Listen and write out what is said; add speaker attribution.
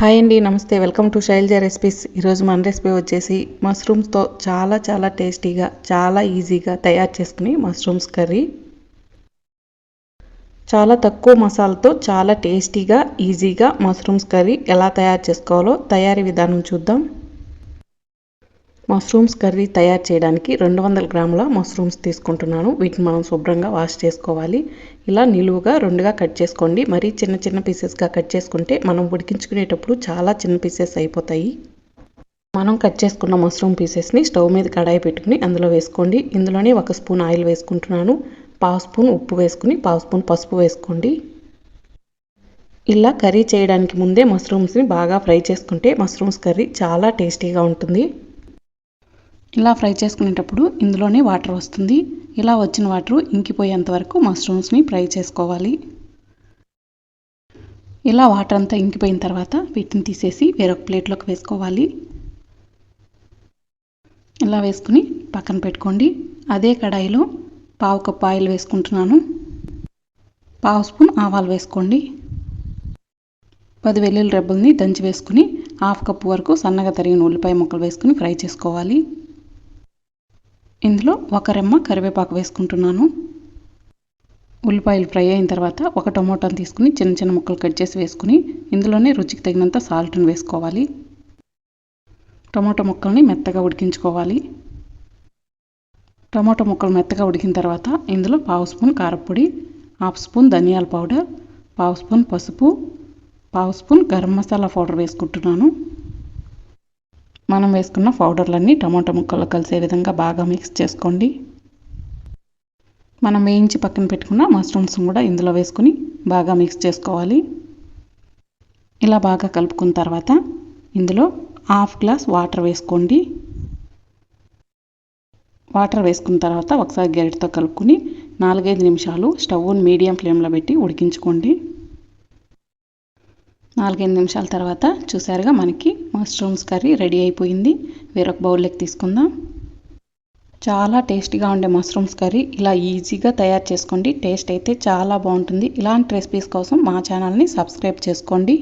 Speaker 1: Hi అండి నమస్తే. Welcome to Shailaja recipes. ఈరోజు మన రెసిపీ వచ్చేసి మష్రూమ్స్తో చాలా చాలా టేస్టీగా చాలా ఈజీగా తయారు చేసుకుని మష్రూమ్స్ కర్రీ. చాలా తక్కువ మసాలాతో చాలా టేస్టీగా ఈజీగా మష్రూమ్స్ కర్రీ ఎలా తయారు చేసుకోవాలో తయారీ విధానం చూద్దాం. మష్రూమ్స్ కర్రీ తయారు చేయడానికి రెండు వందల గ్రాముల మష్రూమ్స్ తీసుకుంటున్నాను. వీటిని మనం శుభ్రంగా వాష్ చేసుకోవాలి. ఇలా నిలువుగా రెండుగా కట్ చేసుకోండి. మరీ చిన్న చిన్న పీసెస్గా కట్ చేసుకుంటే మనం ఉడికించుకునేటప్పుడు చాలా చిన్న పీసెస్ అయిపోతాయి. మనం కట్ చేసుకున్న మష్రూమ్ పీసెస్ని స్టవ్ మీద కడాయి పెట్టుకుని అందులో వేసుకోండి. ఇందులోనే ఒక స్పూన్ ఆయిల్ వేసుకుంటున్నాను. పావు స్పూన్ ఉప్పు వేసుకుని పావు స్పూన్ పసుపు వేసుకోండి. ఇలా కర్రీ చేయడానికి ముందే మష్రూమ్స్ని బాగా ఫ్రై చేసుకుంటే మష్రూమ్స్ కర్రీ చాలా టేస్టీగా ఉంటుంది. ఇలా ఫ్రై చేసుకునేటప్పుడు ఇందులోనే వాటర్ వస్తుంది. ఇలా వచ్చిన వాటర్ ఇంకిపోయేంత వరకు మష్రూమ్స్ని ఫ్రై చేసుకోవాలి. ఇలా వాటర్ అంతా ఇంకిపోయిన తర్వాత వీటిని తీసేసి వేరొక ప్లేట్లోకి వేసుకోవాలి. ఇలా వేసుకుని పక్కన పెట్టుకోండి. అదే కడాయిలో పావు కప్పు ఆయిల్ వేసుకుంటున్నాను. పావు స్పూన్ ఆవాలు వేసుకోండి. పది వెల్లుల్లి రెబ్బల్ని దంచి వేసుకుని హాఫ్ కప్పు వరకు సన్నగా తరిగిన ఉల్లిపాయ ముక్కలు వేసుకుని ఫ్రై చేసుకోవాలి. ఇందులో ఒక రెమ్మ కరివేపాకు వేసుకుంటున్నాను. ఉల్లిపాయలు ఫ్రై అయిన తర్వాత ఒక టమోటాను తీసుకుని చిన్న చిన్న ముక్కలు కట్ చేసి వేసుకుని ఇందులోనే రుచికి తగినంత సాల్ట్ని వేసుకోవాలి. టమోటా ముక్కల్ని మెత్తగా ఉడికించుకోవాలి. టమోటా ముక్కలు మెత్తగా ఉడికిన తర్వాత ఇందులో పావు స్పూన్ కారపొడి హాఫ్ స్పూన్ ధనియాల పౌడర్ పావు స్పూన్ పసుపు పావు స్పూన్ గరం మసాలా పౌడర్ వేసుకుంటున్నాను. మనం వేసుకున్న పౌడర్లన్నీ టమాటా ముక్కలు కలిసే విధంగా బాగా మిక్స్ చేసుకోండి. మనం వేయించి పక్కన పెట్టుకున్న మష్రూమ్స్ కూడా ఇందులో వేసుకుని బాగా మిక్స్ చేసుకోవాలి. ఇలా బాగా కలుపుకున్న తర్వాత ఇందులో హాఫ్ గ్లాస్ వాటర్ వేసుకోండి. వాటర్ వేసుకున్న తర్వాత ఒకసారి గరిటతో కలుపుకుని నాలుగైదు నిమిషాలు స్టవ్ని మీడియం ఫ్లేమ్లో పెట్టి ఉడికించుకోండి. నాలుగైదు నిమిషాల తర్వాత చూసారుగా మనకి మష్రూమ్స్ కర్రీ రెడీ అయిపోయింది. వేరొక బౌల్లోకి తీసుకుందాం. చాలా టేస్టీగా ఉండే మష్రూమ్స్ కర్రీ. ఇలా ఈజీగా తయారు చేసుకోండి. టేస్ట్ అయితే చాలా బాగుంటుంది. ఇలాంటి రెసిపీస్ కోసం మా ఛానల్ని సబ్స్క్రైబ్ చేసుకోండి.